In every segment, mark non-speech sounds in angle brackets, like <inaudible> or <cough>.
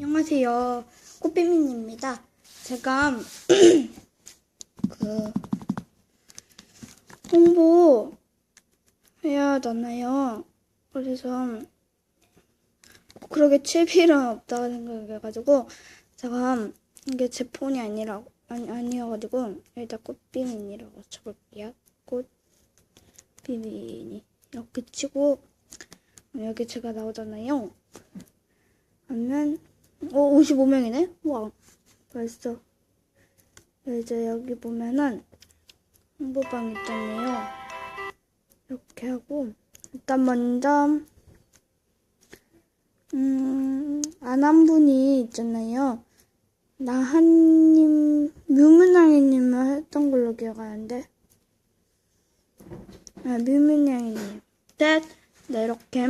안녕하세요. 꽃비민입니다. 제가 <clears throat> 그 홍보 해야 하잖아요. 그래서 그러게 칠 필요는 없다고 생각해가지고 제가 이게 제 폰이 아니라 아니 아니어가지고 일단 꽃비민이라고 쳐볼게요. 꽃비민이 이렇게 치고 여기 제가 나오잖아요. 하면 어 55명이네? 와 벌써 이제 여기 보면은 홍보방 있잖아요. 이렇게 하고 일단 먼저 음 안 한 분이 있잖아요. 나한님 뮤문양이님을 했던 걸로 기억하는데. 아 뮤문양이님. 네, 네 이렇게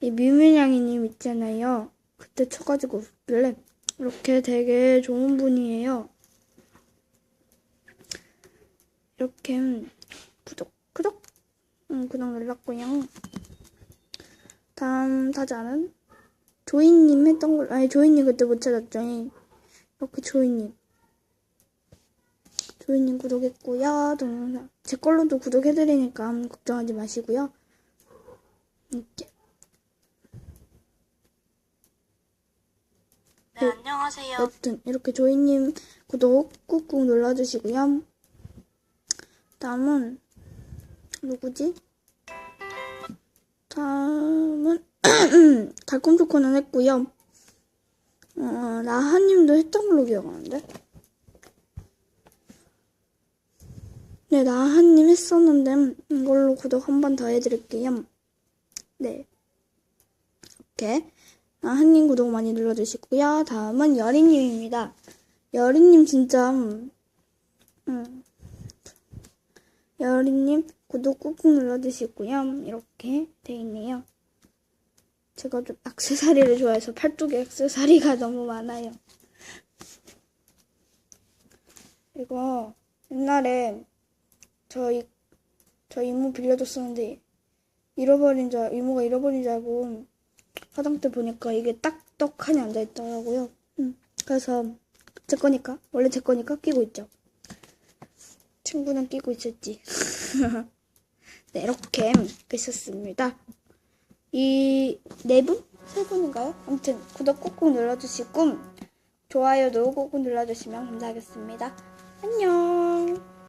이 뮤뮤냥이님 있잖아요. 그때 쳐가지고 원래 이렇게 되게 좋은 분이에요. 이렇게 구독 구독 응 구독 눌렀고요. 다음 타자는 조이님 했던 걸 아니 조이님 그때 못 찾았죠. 이렇게 조이님 조이님 구독했고요. 동영상 제 걸로도 구독해드리니까 걱정하지 마시고요. 이렇게 네, 안녕하세요. 여튼 이렇게 조이님 구독 꾹꾹 눌러주시고요. 다음은 누구지? 다음은 <clears throat> 달콤 초코는 했고요. 어, 나하님도 했던 걸로 기억하는데. 네, 나하님 했었는데 이걸로 구독 한 번 더 해드릴게요. 네, 이렇게. 나한님 구독 많이 눌러주시고요. 다음은 여리님입니다. 여리님 진짜 음, 음. 여리님 구독 꾹꾹 눌러주시고요. 이렇게 돼 있네요. 제가 좀 액세서리를 좋아해서 팔뚝에 액세서리가 <laughs> 너무 많아요. 이거 옛날에 저희 저 이모 빌려줬었는데 잃어버린 줄 알- 이모가 잃어버린 줄 알고 화장대 보니까 이게 딱떡하니 앉아있더라고요. 음, 그래서 제 거니까 원래 제 거니까 끼고 있죠. 친구는 끼고 있었지. <laughs> 네 이렇게 있었습니다. 이 네 분? 세 분인가요? 아무튼 구독 꾹꾹 눌러주시고 좋아요도 꾹꾹 눌러주시면 감사하겠습니다. 안녕.